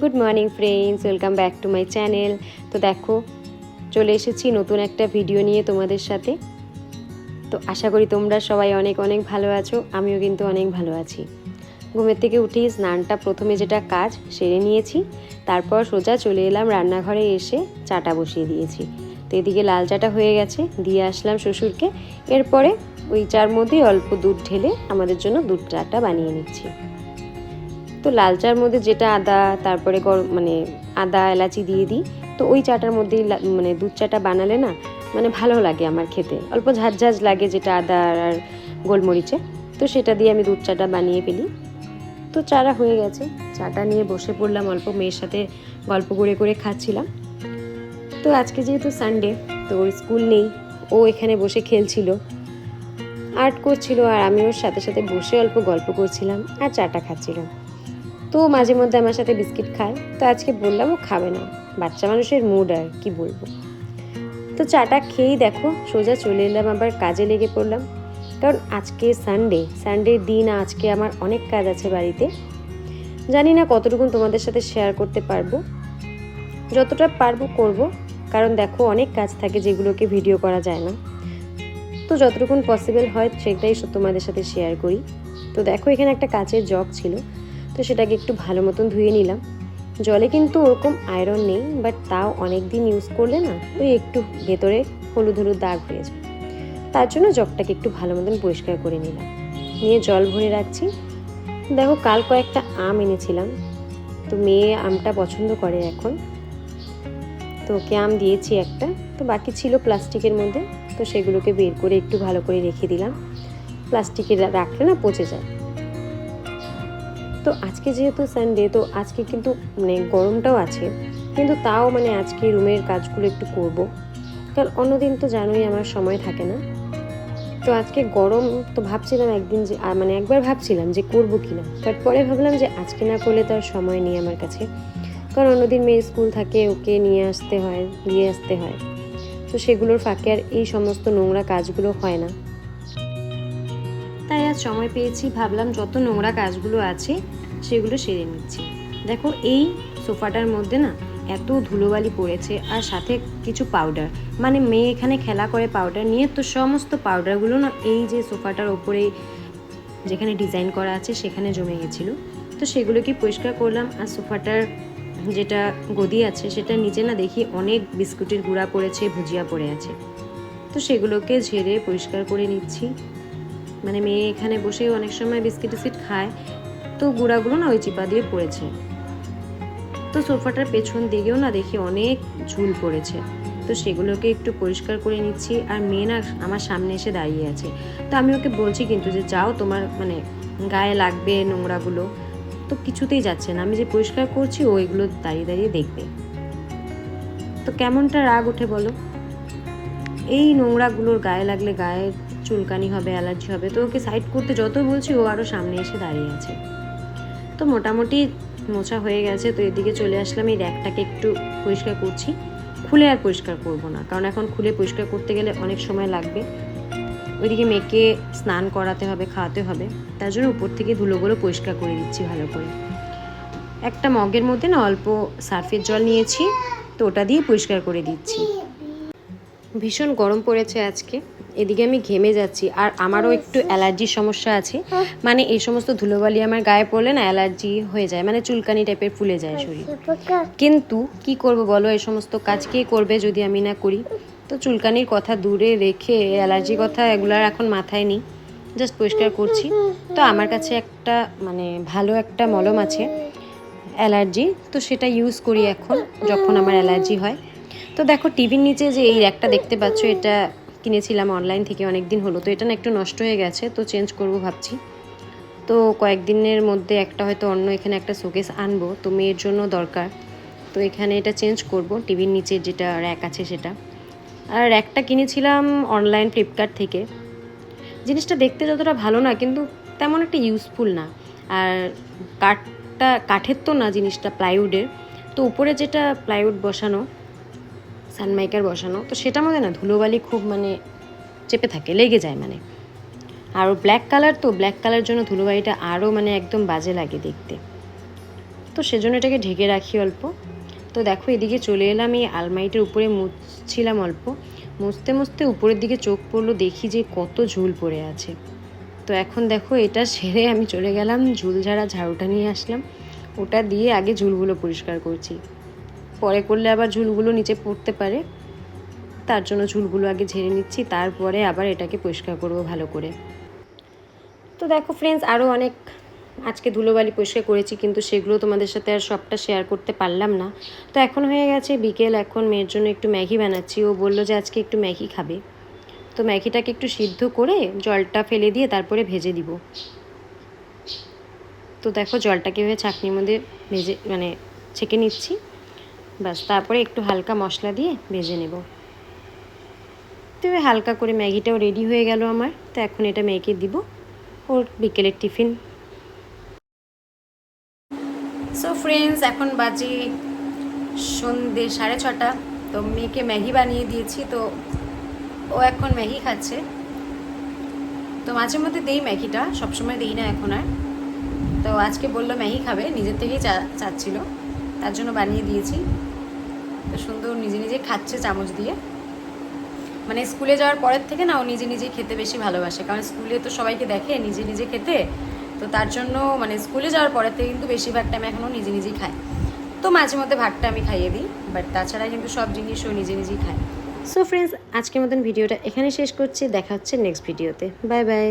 Good morning friends welcome back to my channel তো দেখো, চলে এসেছি নতুন একটা ভিডিও নিয়ে তোমাদের সাথে। তো আশা করি তোমরা সবাই অনেক অনেক ভালো আছো, আমিও কিন্তু অনেক ভালো আছি। ঘুমের থেকে উঠেই স্নানটা প্রথমে যেটা কাজ, সেরে নিয়েছি। তারপর সোজা চলে এলাম রান্নাঘরে এসে চাটা বসিয়ে দিয়েছি। তো এদিকে লাল চাটা হয়ে গেছে, দিয়ে আসলাম শ্বশুরকে। এরপরে ওই চার মধ্যেই অল্প দুধ ঢেলে আমাদের জন্য দুধ চাটা বানিয়ে নিচ্ছি। তো লাল চার মধ্যে যেটা আদা, তারপরে গরম মানে আদা, এলাচি দিয়ে দিই। তো ওই চাটার মধ্যেই মানে দুধ চাটা বানালে না মানে ভালো লাগে আমার খেতে। অল্প ঝাঁঝ ঝাঁঝ লাগে যেটা আদা আর গোলমরিচে। তো সেটা দিয়ে আমি দুধ চাটা বানিয়ে ফেলি। তো চারা হয়ে গেছে। চাটা নিয়ে বসে পড়লাম, অল্প মেয়ের সাথে গল্প করে করে খাচ্ছিলাম। তো আজকে যেহেতু সানডে তো ওর স্কুল নেই। ও এখানে বসে খেলছিল। আর্ট করছিল আর আমি ওর সাথে সাথে বসে অল্প গল্প করছিলাম আর চাটা খাচ্ছিলাম। তো মাঝে মধ্যে আমার সাথে বিস্কিট খায়। তো আজকে বললাম, ও খাবে না। বাচ্চা মানুষের মুড আর কি বলব। তো চাটা খেয়েই দেখো, সোজা চলে এলাম আবার কাজে লেগে পড়লাম। কারণ আজকে সানডে সানডের দিন আজকে আমার অনেক কাজ আছে বাড়িতে। জানি না কতটুকু তোমাদের সাথে শেয়ার করতে পারব। যতটা পারব করব। কারণ দেখো, অনেক কাজ থাকে যেগুলোকে ভিডিও করা যায় না। তো যতটুকুন পসিবল হয়, সেটাই তোমাদের সাথে শেয়ার করি। তো দেখো, এখানে একটা কাচের জগ ছিল। তো সেটাকে একটু ভালো মতন ধুয়ে নিলাম। জলে কিন্তু ওরকম আয়রন নেই বাট তাও অনেক দিন ইউজ করলে না ওই একটু ভেতরে হলুদ হলুদ দাগ হয়ে যায়। তার জন্য জগটাকে একটু ভালো মতন পরিষ্কার করে নিলাম। নিয়ে জল ভরে রাখছি। দেখো কাল কয়েকটা আম এনেছিলাম। তো মেয়ে আমটা পছন্দ করে এখন। তো ওকে আম দিয়েছি একটা। তো বাকি ছিল প্লাস্টিকের মধ্যে। তো সেগুলোকে বের করে একটু ভালো করে রেখে দিলাম। প্লাস্টিকে রাখলে না পচে যায়। তো আজকে যেহেতু সানডে তো আজকে কিন্তু মানে গরমটাও আছে। কিন্তু তাও মানে আজকে রুমের কাজগুলো একটু করব। কারণ অন্যদিন তো জানোই আমার সময় থাকে না। তো আজকে গরম তো ভাবছিলাম একদিন যে মানে একবার ভাবছিলাম যে করব কি না বাট পরে ভাবলাম যে আজকে না করলে তো আর সময় নেই আমার কাছে। কারণ অন্যদিন মেয়ে স্কুল থাকে, ওকে নিয়ে আসতে হয় দিয়ে আসতে হয়। তো সেগুলোর ফাঁকে আর এই সমস্ত নোংরা কাজগুলো হয় না। তাই আজ সময় পেয়েছি, ভাবলাম যত নোংরা কাজগুলো আছে সেগুলো সেরে নিচ্ছি। দেখো এই সোফাটার মধ্যে না এত ধুলোবালি পড়েছে আর সাথে কিছু পাউডার মানে মেয়ে এখানে খেলা করে পাউডার নিয়ে তো সমস্ত পাউডারগুলো না এই যে সোফাটার ওপরে যেখানে ডিজাইন করা আছে সেখানে জমে গেছিল। তো সেগুলোকে পরিষ্কার করলাম আর সোফাটার যেটা গদি আছে সেটা নিচে না দেখি অনেক বিস্কুটের গুঁড়া পড়েছে, ভুজিয়া পড়ে আছে। তো সেগুলোকে ঝেড়ে পরিষ্কার করে নিচ্ছি। মানে মেয়ে এখানে বসে অনেক সময় বিস্কিট টিস্কিট খায়। তো গুঁড়াগুলো না ওই চিপা দিয়ে পড়েছে। তো সোফাটার পেছন দিকেও না দেখি অনেক ঝুল পড়েছে। তো সেগুলোকে একটু পরিষ্কার করে নিচ্ছি আর মেয়ে না আমার সামনে এসে দাঁড়িয়ে আছে। তো আমি ওকে বলছি কিন্তু যে, যাও তোমার মানে গায়ে লাগবে নোংরাগুলো। তো কিছুতেই যাচ্ছে না। আমি যে পরিষ্কার করছি, ও দাঁড়িয়ে দাঁড়িয়ে দেখবে। তো কেমনটা রাগ ওঠে বলো? এই নোংরাগুলোর গায়ে লাগলে গায়ে চুলকানি হবে, অ্যালার্জি হবে। তো ওকে সাইড করতে যত বলছি, ও আরও সামনে এসে দাঁড়িয়ে আছে। তো মোটামুটি মোছা হয়ে গেছে, তো এদিকে চলে আসলাম, এই র্যাকটাকে একটু পরিষ্কার করছি। খুলে আর পরিষ্কার করব না, কারণ এখন খুলে পরিষ্কার করতে গেলে অনেক সময় লাগবে। ওইদিকে মেয়েকে স্নান করাতে হবে, খাওয়াতে হবে, তার জন্য উপর থেকে ধুলোগুলো পরিষ্কার করে দিচ্ছি ভালো করে। একটা মগের মধ্যে না অল্প সার্ফের জল নিয়েছি, তো ওটা দিয়ে পরিষ্কার করে দিচ্ছি। ভীষণ গরম পড়েছে আজকে। এদিকে আমি ঘেমে যাচ্ছি আর আমারও একটু অ্যালার্জির সমস্যা আছে। মানে এই সমস্ত ধুলোবালি আমার গায়ে পড়লে না অ্যালার্জি হয়ে যায় মানে চুলকানি টাইপের ফুলে যায় শরীর। কিন্তু কি করব বলো এই সমস্ত কাজ কে করবে যদি আমি না করি? তো চুলকানির কথা দূরে রেখে অ্যালার্জির কথা এগুলার এখন মাথায় নেই জাস্ট পরিষ্কার করছি। তো আমার কাছে একটা মানে ভালো একটা মলম আছে অ্যালার্জি তো সেটা ইউজ করি এখন যখন আমার অ্যালার্জি হয়। তো দেখো টিভির নিচে যে এই র্যাকটা দেখতে পাচ্ছ এটা কিনেছিলাম অনলাইন থেকে অনেক দিন হলো, তো এটা না একটু নষ্ট হয়ে গেছে, তো চেঞ্জ করব ভাবছি। তো কয়েকদিনের মধ্যে একটা হয়তো অন্য এখানে একটা শোকেস আনব, তো মেয়ের জন্য দরকার। তো এখানে এটা চেঞ্জ করব, টিভির নিচে যেটা র্যাক আছে সেটা। আর র্যাকটা কিনেছিলাম অনলাইন ফ্লিপকার্ট থেকে। জিনিসটা দেখতে যতটা ভালো না, কিন্তু তেমন একটা ইউজফুল না। আর কাঠটা, কাঠের তো না জিনিসটা প্লাইউডের তো উপরে যেটা প্লাইউড বসানো সানমাইকার বসানো, তো সেটার মধ্যে না, ধুলোবালি খুব মানে চেপে থাকে, লেগে যায় মানে। আর ব্ল্যাক কালার তো, ব্ল্যাক কালার জন্য ধুলোবালিটা আরও মানে একদম বাজে লাগে দেখতে। তো সেজন্য এটাকে ঢেকে রাখি অল্প। তো দেখো, এদিকে চলে এলাম, এই আলমারিটার উপরে মুছছিলাম অল্প। মুছতে মুছতে উপরের দিকে চোখ পড়ল, দেখি যে কত ঝুল পড়ে আছে। তো এখন দেখো, এটা সেরে আমি চলে গেলাম ঝুল ঝাড়া ঝাড়ুটা নিয়ে আসলাম। ওটা দিয়ে আগে ঝুলগুলো পরিষ্কার করছি। পরে করলে আবার ঝুলগুলো নিচে পড়তে পারে। তার জন্য ঝুলগুলো আগে ঝেড়ে নিচ্ছি, তারপরে আবার এটাকে পরিষ্কার করব ভালো করে। তো দেখো ফ্রেন্ডস আরও অনেক আজকে ধুলোবালি পরিষ্কার করেছি, কিন্তু সেগুলো তোমাদের সাথে আর সবটা শেয়ার করতে পারলাম না। তো এখন হয়ে গেছে বিকেল, এখন মেয়ের জন্য একটু ম্যাগি বানাচ্ছি। ও বলল যে আজকে একটু ম্যাগি খাবে। তো ম্যাগিটাকে একটু সিদ্ধ করে জলটা ফেলে দিয়ে তারপরে ভেজে দিব। তো দেখো জলটাকে ভেবে চাকনির মধ্যে ভেজে মানে ছেঁকে নিচ্ছি। বাস তারপরে একটু হালকা মশলা দিয়ে ভেজে নেব। তো হালকা করে ম্যাগিটাও রেডি হয়ে গেল আমার, তো এখন এটা মেয়েকে দিব, ওর বিকেলের টিফিন। সো ফ্রেন্ডস এখন বাজে সন্ধে সাড়ে ছটা, তো মেয়েকে ম্যাগি বানিয়ে দিয়েছি, তো ও এখন ম্যাগি খাচ্ছে। তো মাঝে মধ্যে দেই ম্যাগিটা, সবসময় দিই না এখন আর। তো আজকে বলল ম্যাগি খাবে, নিজের থেকেই চা, চাচ্ছিল। তার জন্য বানিয়ে দিয়েছি। তো সুন্দর নিজে নিজে খাচ্ছে চামচ দিয়ে। মানে স্কুলে যাওয়ার পরের থেকে না ও নিজে নিজেই খেতে বেশি ভালোবাসে। কারণ স্কুলে তো সবাইকে দেখে নিজে নিজে খেতে। তো তার জন্য মানে স্কুলে যাওয়ার পরের থেকে কিন্তু বেশিরভাগ টাইম এখনও নিজে নিজেই খায় তো মাঝে মধ্যে ভাতটা আমি খাইয়ে দিই, বাট তাছাড়া কিন্তু সব জিনিস ও নিজে নিজেই খায়। সো ফ্রেন্ডস আজকের মতন ভিডিওটা এখানে শেষ করছি। দেখা হচ্ছে নেক্সট ভিডিওতে বাই বাই